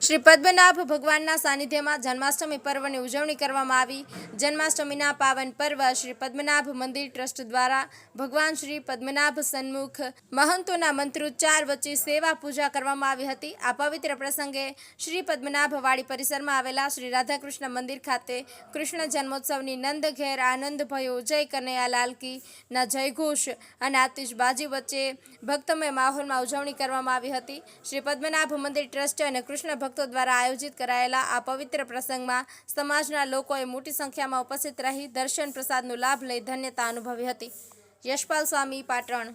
શ્રી પદ્મનાભ ભગવાનના સાનિધ્યમાં જન્માષ્ટમી પર્વની ઉજવણી કરવામાં આવી. જન્માષ્ટમીના પાવન પર્વ શ્રી પદ્મનાભ મંદિર ટ્રસ્ટ દ્વારા ભગવાન શ્રી પદ્મનાભ સન્મુખ મહંતોના મંત્રોચ્ચાર વચ્ચે સેવા પૂજા કરવામાં આવી હતી. આ પવિત્ર પ્રસંગે શ્રી પદ્મનાભ વાડી પરિસરમાં આવેલા શ્રી રાધાકૃષ્ણ મંદિર ખાતે કૃષ્ણ જન્મોત્સવની નંદ ઘેર આનંદ ભયો જય કનૈયા લાલકી ના જયઘોષ અને આતિશબાજી વચ્ચે ભક્તમય માહોલમાં ઉજવણી કરવામાં આવી હતી. શ્રી પદ્મનાભ મંદિર ટ્રસ્ટ અને કૃષ્ણ ભક્તો દ્વારા આયોજિત કરાયેલા આ પવિત્ર પ્રસંગમાં સમાજના લોકોએ મોટી સંખ્યામાં ઉપસ્થિત રહી દર્શન પ્રસાદનો લાભ લઈ ધન્યતા અનુભવી હતી. યશપાલ સ્વામી પાટણ.